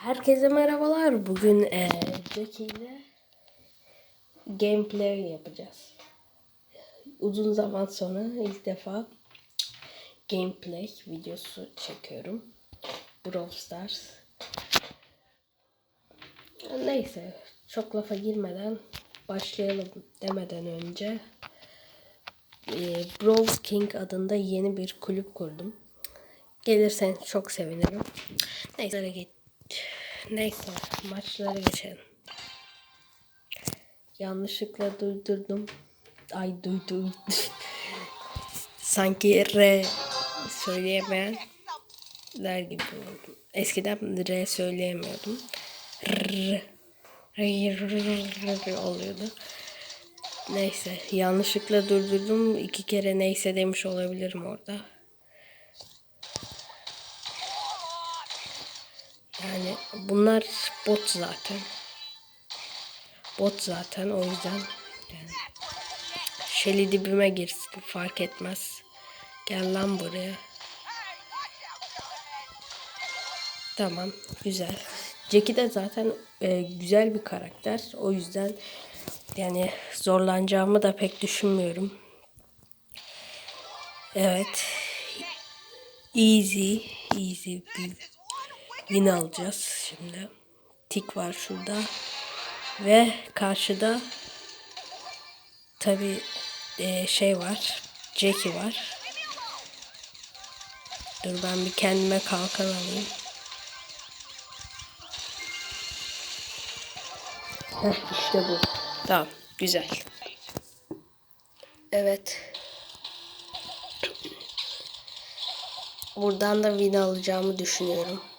Herkese merhabalar. Bugün eee Jackie ile gameplay yapacağız. Uzun zaman sonra ilk defa gameplay videosu çekiyorum. Brawl Stars. Neyse çok lafa girmeden başlayalım demeden önce eee Brawl King adında yeni bir kulüp kurdum. Gelirsen çok sevinirim. Neyse git. Neyse maçlara geçelim. Yanlışlıkla duydurdum. Ay duydum. Sanki R söyleyemeyenler gibi oldum. Eskiden R söyleyemiyordum. R, R, R, R oluyordu. Neyse yanlışlıkla durdurdum. İki kere neyse demiş olabilirim orada. Yani bunlar bot zaten. Bot zaten o yüzden yani Şeli dibime girsin fark etmez. Gel lan buraya. Tamam güzel. Jackie de zaten e, güzel bir karakter. O yüzden yani zorlanacağımı da pek düşünmüyorum. Evet. Easy. Easy win alacağız şimdi. Tik var şurada. Ve karşıda tabi şey var. Jackie var. Dur ben bir kendime kalkan alayım. Heh, işte bu. Tamam. Güzel. Evet. Buradan da win alacağımı düşünüyorum.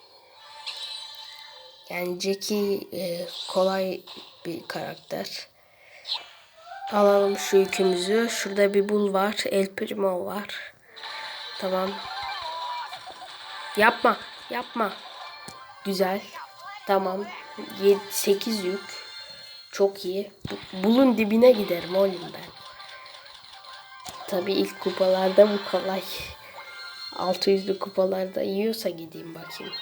Yani Jackie e, kolay bir karakter. Alalım şu yükümüzü. Şurada bir bul var. El Primo var. Tamam. Yapma. Yapma. Güzel. Tamam. 7, 8 yük. Çok iyi. Bulun dibine giderim oğlum ben. Tabii ilk kupalarda bu kolay. 600'lü kupalarda yiyorsa gideyim bakayım.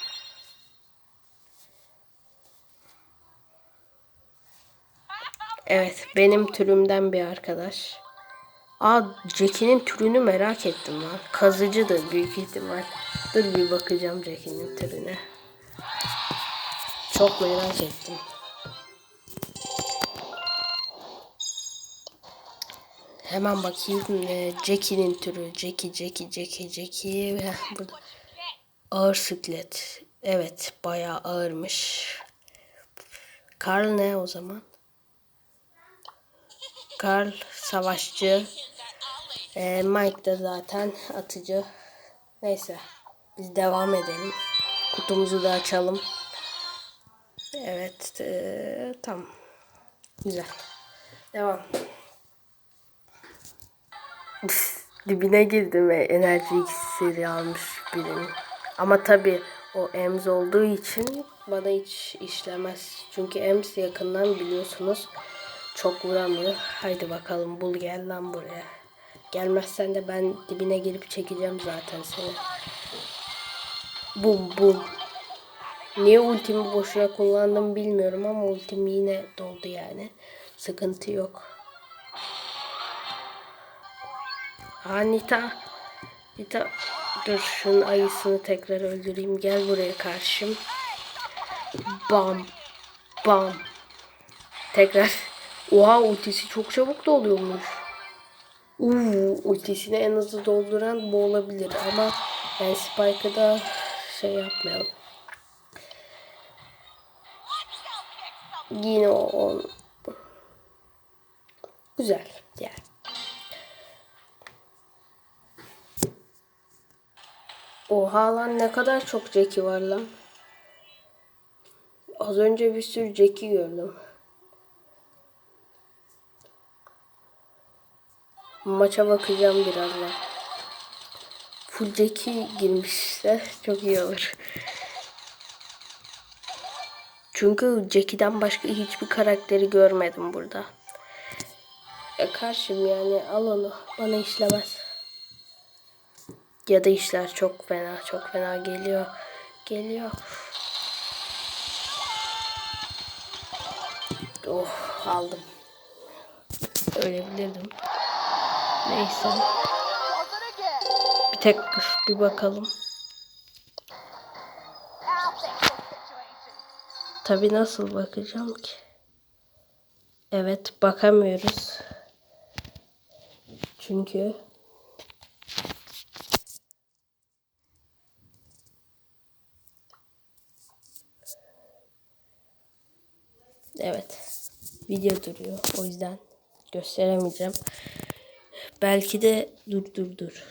Evet benim türümden bir arkadaş. Aa Jackie'nin türünü merak ettim lan. Kazıcıdır büyük ihtimal. Dur bir bakacağım Jackie'nin türüne. Çok merak ettim. Hemen bakayım e, Jackie'nin türü. Jackie, Jackie, Jackie, Jackie. Burada. Ağır siklet. Evet bayağı ağırmış. Karl ne o zaman? Karl savaşçı. E, Mike de zaten atıcı. Neyse. Biz devam edelim. Kutumuzu da açalım. Evet. E, tamam. Güzel. Devam. Dibine girdim ve enerji iksiri almış birinin. Ama tabi o Ems olduğu için bana hiç işlemez. Çünkü Ems yakından biliyorsunuz çok vuramıyor. Haydi bakalım bul gel lan buraya. Gelmezsen de ben dibine girip çekeceğim zaten seni. Bum bum. Niye ultimi boşuna kullandım bilmiyorum ama ultim yine doldu yani. Sıkıntı yok. Anita. Nita. Dur şunun ayısını tekrar öldüreyim. Gel buraya karşım. Bam. Bam. Tekrar. Oha ultisi çok çabuk doluyormuş. Uuu ultisini en hızlı dolduran bu olabilir ama ben Spike'ı da şey yapmayalım. Yine o, o. Güzel. Yani. Oha lan ne kadar çok Jackie var lan. Az önce bir sürü Jackie gördüm. Maça bakacağım birazdan. Full Jackie girmişse çok iyi olur. Çünkü Jackie'den başka hiçbir karakteri görmedim burada. E karşım yani al onu. Bana işlemez. Ya da işler çok fena çok fena geliyor. Geliyor. Oh aldım. Ölebilirdim. Neyse. Bir tek bir bakalım. Tabi nasıl bakacağım ki? Evet bakamıyoruz. Çünkü Evet. Video duruyor. O yüzden gösteremeyeceğim. Belki de dur dur dur.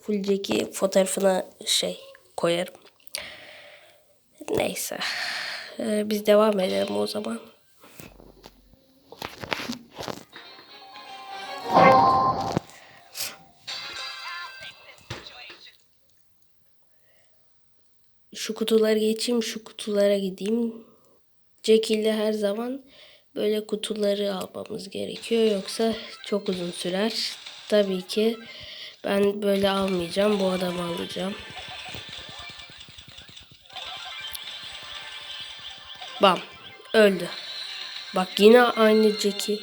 Full Jack'i fotoğrafına şey koyarım. Neyse. Ee, biz devam edelim o zaman. Şu kutuları geçeyim, şu kutulara gideyim. Jack ile her zaman böyle kutuları almamız gerekiyor. Yoksa çok uzun sürer. Tabii ki ben böyle almayacağım. Bu adamı alacağım. Bam. Öldü. Bak yine aynı Jack'i.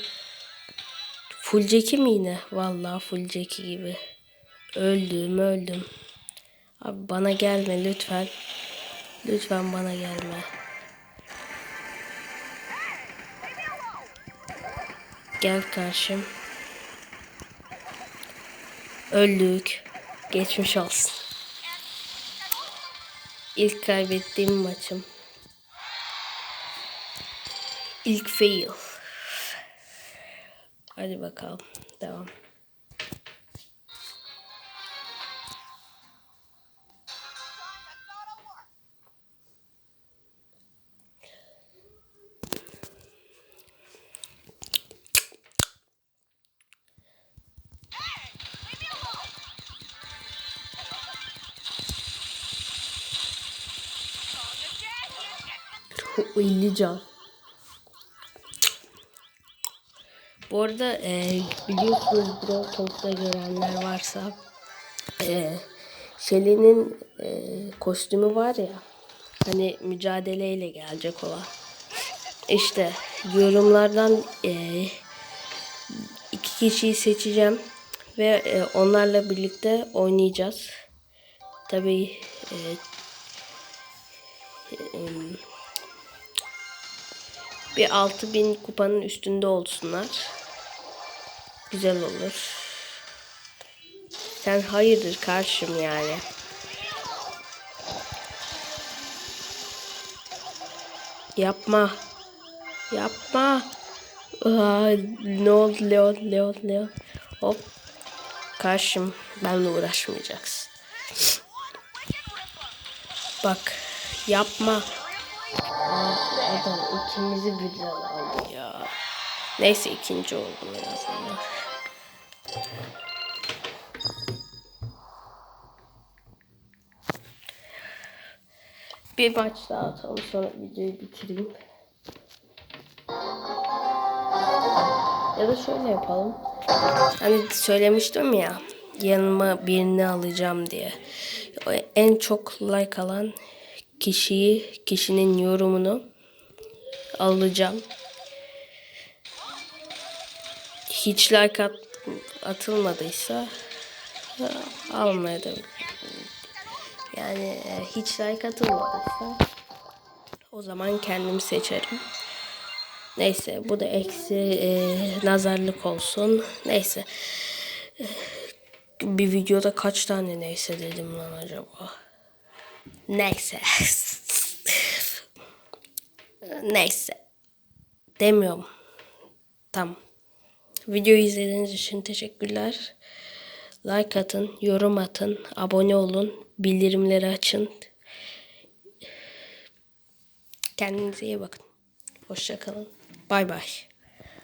Full Jack'i mi yine? Vallahi full Jack'i gibi. Öldüm öldüm. Abi bana gelme lütfen. Lütfen bana gelme. Gel karşım. Öldük. Geçmiş olsun. İlk kaybettiğim maçım. İlk fail. Hadi bakalım. Devam. 50 can. Bu arada e, biliyorsunuz Brawl Talk'ta görenler varsa e, Shelly'nin e, kostümü var ya hani mücadeleyle gelecek olan. İşte yorumlardan e, iki kişiyi seçeceğim ve e, onlarla birlikte oynayacağız. Tabii e, em, bir 6000 kupanın üstünde olsunlar. Güzel olur. Sen hayırdır karşım yani. Yapma. Yapma. Aa, ne oldu Leon, Leon, Leon. Hop. Karşım. Benimle uğraşmayacaksın. Bak. Yapma. Adam ikimizi birden aldı ya. Neyse ikinci oldum en azından. Bir maç daha atalım sonra videoyu bitireyim. Ya da şöyle yapalım. Hani söylemiştim ya yanıma birini alacağım diye. En çok like alan kişiyi, kişinin yorumunu alacağım. Hiç like at, atılmadıysa almaya yani e, hiç like atılmadıysa o zaman kendim seçerim. Neyse bu da eksi e, nazarlık olsun. Neyse. E, Bir videoda kaç tane neyse dedim lan acaba. Neyse. Neyse. Demiyorum. Tamam. Videoyu izlediğiniz için teşekkürler. Like atın, yorum atın, abone olun, bildirimleri açın. Kendinize iyi bakın. Hoşçakalın. Bay bay.